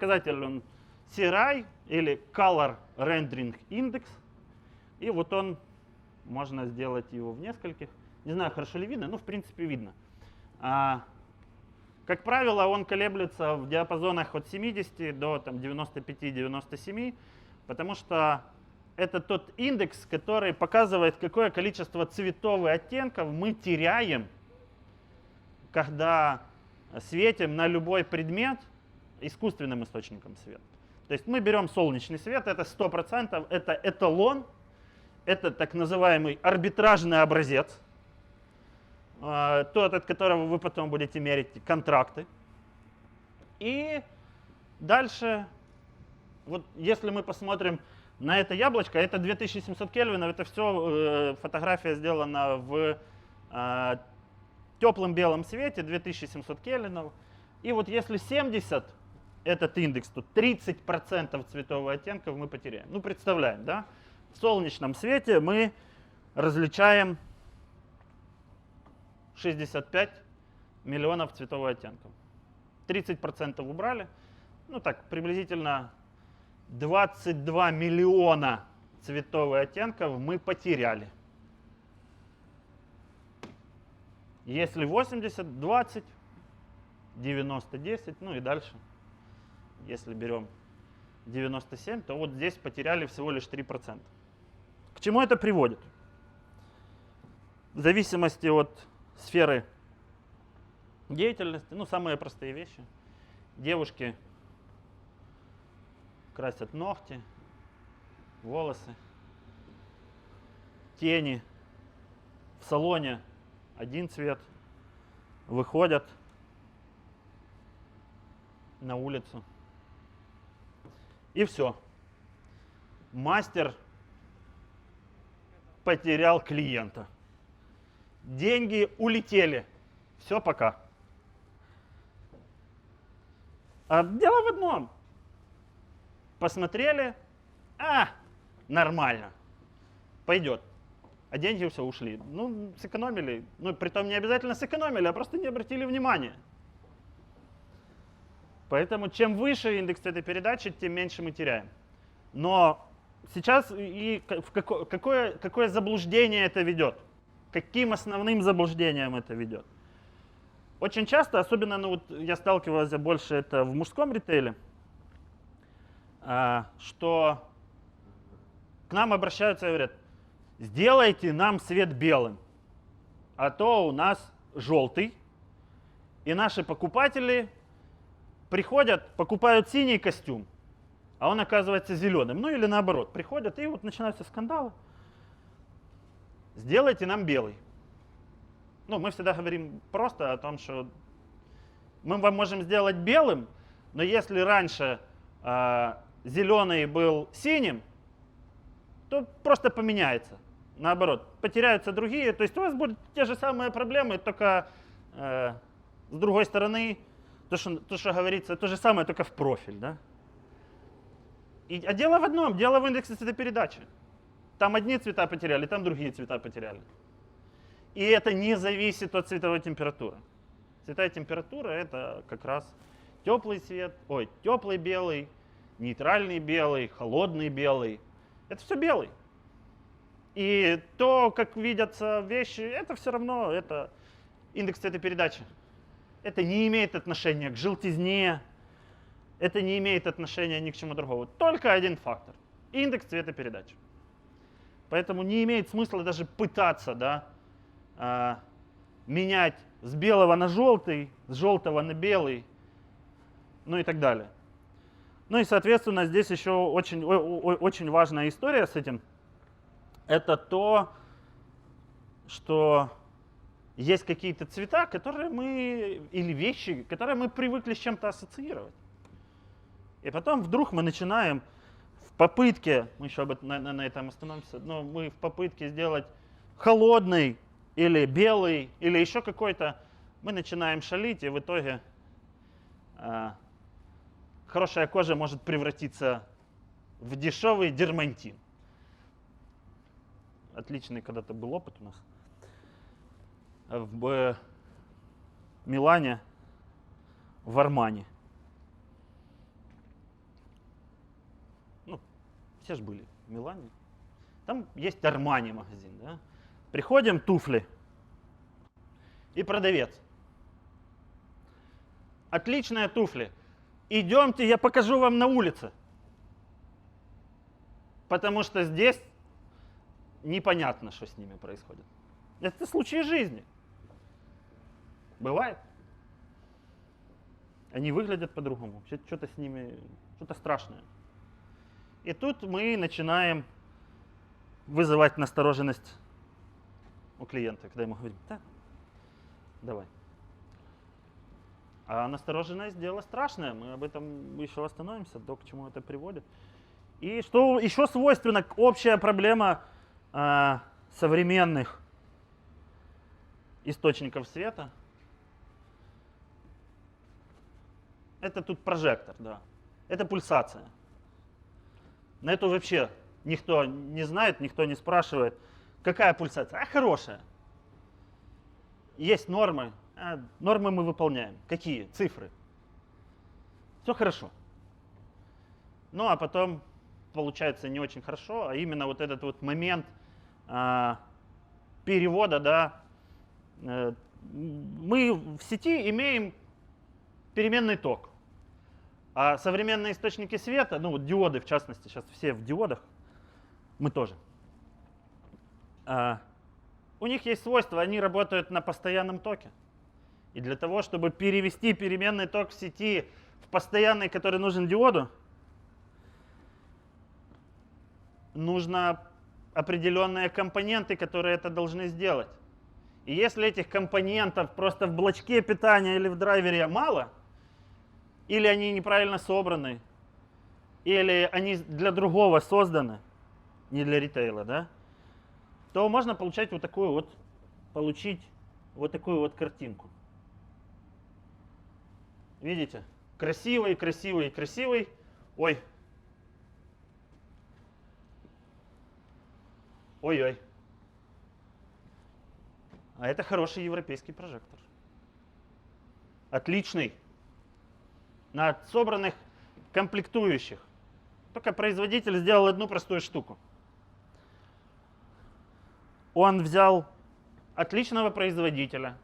показатель, он CRI или Color Rendering Index. И вот он, можно сделать его в нескольких. Не знаю, хорошо ли видно, но в принципе видно. А, как правило, он колеблется в диапазонах от 70 до там, 95-97, потому что это тот индекс, который показывает, какое количество цветов и оттенков мы теряем, когда светим на любой предмет искусственным источником света. То есть мы берем солнечный свет, это 100%, это эталон, это так называемый арбитражный образец, а, тот, от которого вы потом будете мерить контракты. И дальше, вот если мы посмотрим на это яблочко, это 2700 кельвинов, это все э, фотография сделана в э, теплом белом свете, 2700 кельвинов. И вот если 70 этот индекс, то 30% цветового оттенков мы потеряем. Ну, представляем, да? В солнечном свете мы различаем 65 миллионов цветовых оттенков. 30% убрали. Ну так, приблизительно 22 миллиона цветовых оттенков мы потеряли. Если 80, 20, 90, 10, ну и дальше. Если берем 97, то вот здесь потеряли всего лишь 3%. К чему это приводит? В зависимости от сферы деятельности, ну, самые простые вещи. Девушки красят ногти, волосы, тени. В салоне один цвет. Выходят на улицу. И все. Мастер потерял клиента. Деньги улетели. Все, пока. А дело в одном. Посмотрели, а, нормально, пойдет. А деньги все ушли. Ну, сэкономили. Ну, притом не обязательно сэкономили, а просто не обратили внимания. Поэтому чем выше индекс этой передачи, тем меньше мы теряем. Но сейчас и какое, какое, какое заблуждение это ведет? каким основным заблуждением это ведет. Очень часто, особенно ну, вот я сталкивался больше это в мужском ритейле, а, что к нам обращаются и говорят, сделайте нам свет белым, а то у нас желтый, и наши покупатели приходят, покупают синий костюм, а он оказывается зеленым. Ну или наоборот, приходят и вот начинаются скандалы сделайте нам белый. Ну, мы всегда говорим просто о том, что мы вам можем сделать белым, но если раньше э, зеленый был синим, то просто поменяется. Наоборот, потеряются другие. То есть у вас будут те же самые проблемы, только э, с другой стороны, то что, то, что говорится, то же самое, только в профиль. Да? И, а дело в одном, дело в индексе цветопередачи. Там одни цвета потеряли, там другие цвета потеряли. И это не зависит от цветовой температуры. Цветовая температура это как раз теплый цвет, ой, теплый белый, нейтральный белый, холодный белый. Это все белый. И то, как видятся вещи, это все равно это индекс цветопередачи. Это не имеет отношения к желтизне, это не имеет отношения ни к чему другому. Только один фактор. Индекс цветопередачи. Поэтому не имеет смысла даже пытаться да, а, менять с белого на желтый, с желтого на белый, ну и так далее. Ну и, соответственно, здесь еще очень, очень важная история с этим. Это то, что есть какие-то цвета, которые мы, или вещи, которые мы привыкли с чем-то ассоциировать. И потом вдруг мы начинаем попытке, мы еще об этом, на, на этом остановимся, но мы в попытке сделать холодный или белый или еще какой-то, мы начинаем шалить, и в итоге э, хорошая кожа может превратиться в дешевый дермантин. Отличный когда-то был опыт у нас в э, Милане в Армане. Ну, все же были в Милане. Там есть Армани магазин, да? Приходим, туфли и продавец. Отличные туфли. Идемте, я покажу вам на улице. Потому что здесь непонятно, что с ними происходит. Это случай жизни. Бывает. Они выглядят по-другому. Что- Что-то с ними, что-то страшное. И тут мы начинаем вызывать настороженность у клиента, когда ему говорим, да, давай. А настороженность дело страшное, мы об этом еще остановимся, то, к чему это приводит. И что еще свойственно, общая проблема а, современных источников света, это тут прожектор, да, это пульсация. На это вообще никто не знает, никто не спрашивает, какая пульсация. А хорошая. Есть нормы, а нормы мы выполняем. Какие? Цифры. Все хорошо. Ну а потом получается не очень хорошо, а именно вот этот вот момент а, перевода, да, э, мы в сети имеем переменный ток. А современные источники света, ну вот диоды в частности, сейчас все в диодах, мы тоже. А, у них есть свойство, они работают на постоянном токе. И для того, чтобы перевести переменный ток в сети в постоянный, который нужен диоду, нужно определенные компоненты, которые это должны сделать. И если этих компонентов просто в блочке питания или в драйвере мало, или они неправильно собраны, или они для другого созданы, не для ритейла, да, то можно получать вот такую вот, получить вот такую вот картинку. Видите? Красивый, красивый, красивый. Ой. Ой-ой. А это хороший европейский прожектор. Отличный. На собранных комплектующих. Только производитель сделал одну простую штуку. Он взял отличного производителя,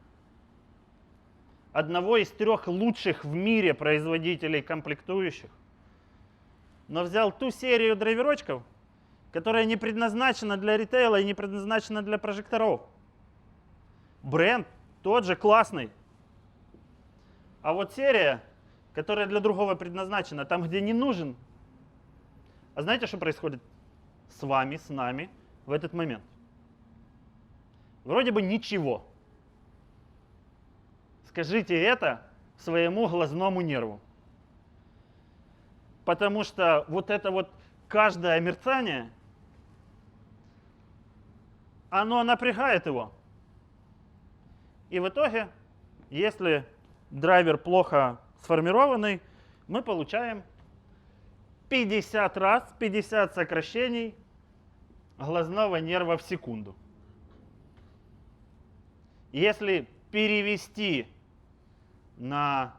одного из трех лучших в мире производителей комплектующих, но взял ту серию драйверочков, которая не предназначена для ритейла и не предназначена для прожекторов. Бренд тот же классный. А вот серия, которая для другого предназначена, там, где не нужен. А знаете, что происходит с вами, с нами в этот момент? Вроде бы ничего. Скажите это своему глазному нерву. Потому что вот это вот каждое мерцание, оно напрягает его. И в итоге, если драйвер плохо сформированный, мы получаем 50 раз, 50 сокращений глазного нерва в секунду. Если перевести на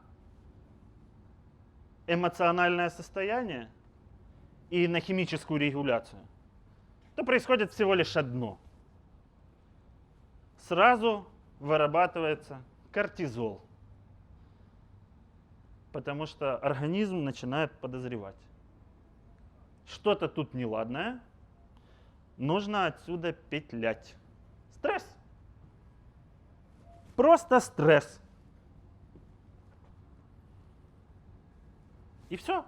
эмоциональное состояние и на химическую регуляцию, то происходит всего лишь одно. Сразу вырабатывается кортизол, потому что организм начинает подозревать. Что-то тут неладное, нужно отсюда петлять. Стресс. Просто стресс. И все.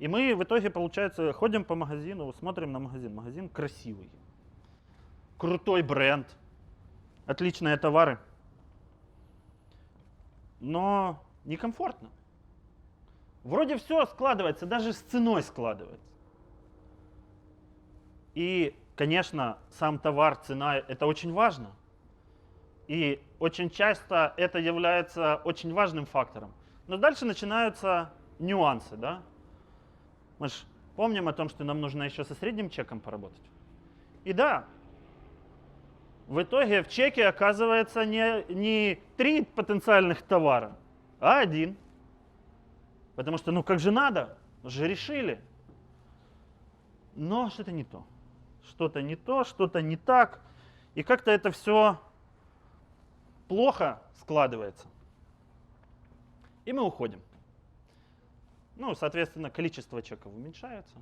И мы в итоге, получается, ходим по магазину, смотрим на магазин. Магазин красивый. Крутой бренд. Отличные товары. Но некомфортно. Вроде все складывается, даже с ценой складывается. И, конечно, сам товар, цена, это очень важно. И очень часто это является очень важным фактором. Но дальше начинаются нюансы, да? Мы же помним о том, что нам нужно еще со средним чеком поработать. И да, в итоге в чеке оказывается не, не три потенциальных товара, а один. Потому что, ну как же надо, же решили. но что-то не то. Что-то не то, что-то не так. И как-то это все плохо складывается. И мы уходим. Ну, соответственно, количество чеков уменьшается.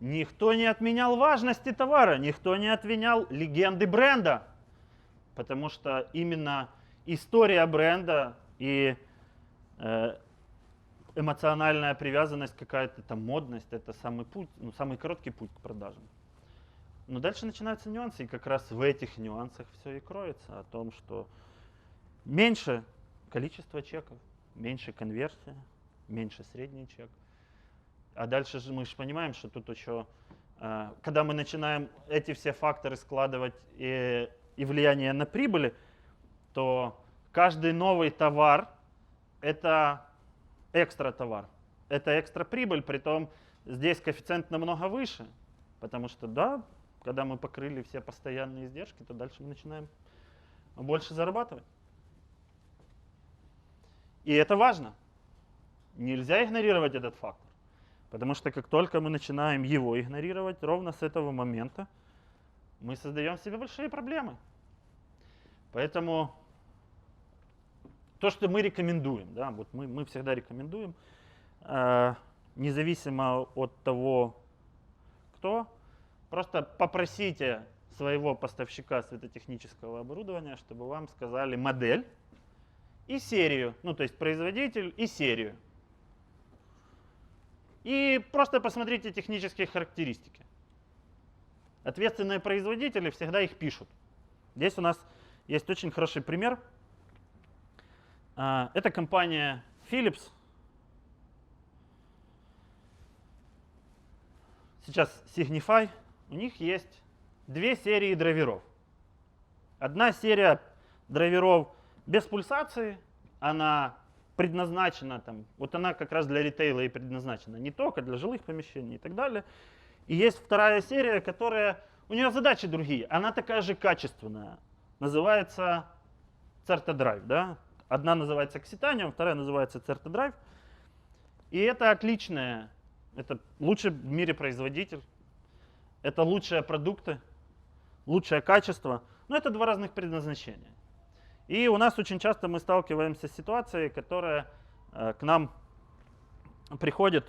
Никто не отменял важности товара, никто не отменял легенды бренда. Потому что именно история бренда и э, эмоциональная привязанность, какая-то там модность, это самый путь, ну, самый короткий путь к продажам. Но дальше начинаются нюансы, и как раз в этих нюансах все и кроется, о том, что меньше количество чеков, меньше конверсия, меньше средний чек. А дальше мы же понимаем, что тут еще, э, когда мы начинаем эти все факторы складывать и, и влияние на прибыли, то каждый новый товар – это экстра товар. Это экстра прибыль, притом здесь коэффициент намного выше, потому что, да, когда мы покрыли все постоянные издержки, то дальше мы начинаем больше зарабатывать. И это важно. Нельзя игнорировать этот фактор. Потому что как только мы начинаем его игнорировать, ровно с этого момента мы создаем себе большие проблемы. Поэтому то, что мы рекомендуем, да, вот мы, мы всегда рекомендуем, э, независимо от того, кто, просто попросите своего поставщика светотехнического оборудования, чтобы вам сказали модель и серию, ну то есть производитель и серию. И просто посмотрите технические характеристики. Ответственные производители всегда их пишут. Здесь у нас есть очень хороший пример. А, это компания Philips. Сейчас Signify. У них есть две серии драйверов. Одна серия драйверов без пульсации, она предназначена там, вот она как раз для ритейла и предназначена, не только для жилых помещений и так далее. И есть вторая серия, которая, у нее задачи другие, она такая же качественная, называется Drive, да? Одна называется Occitanium, вторая называется Drive. И это отличная, это лучший в мире производитель, это лучшие продукты, лучшее качество, но это два разных предназначения. И у нас очень часто мы сталкиваемся с ситуацией, которая э, к нам приходит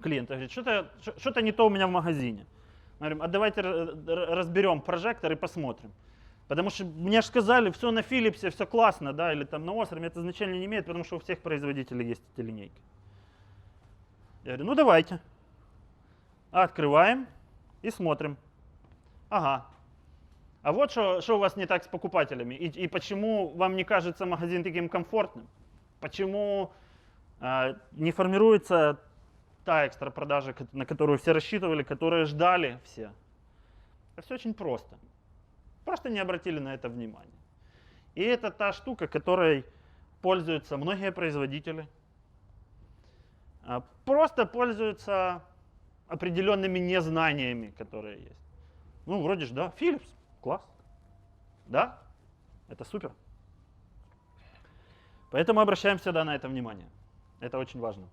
клиент и говорит, что-то что не то у меня в магазине. Мы говорим, а давайте разберем прожектор и посмотрим. Потому что мне же сказали, все на Philips, все классно, да, или там на Osram, это значения не имеет, потому что у всех производителей есть эти линейки. Я говорю, ну давайте. Открываем и смотрим. Ага, а вот что у вас не так с покупателями, и, и почему вам не кажется магазин таким комфортным? Почему э, не формируется та экстра продажа, на которую все рассчитывали, которые ждали все? Это все очень просто. Просто не обратили на это внимание. И это та штука, которой пользуются многие производители. А, просто пользуются определенными незнаниями, которые есть. Ну, вроде же, да, Philips. Класс. Да? Это супер. Поэтому обращаем всегда на это внимание. Это очень важно.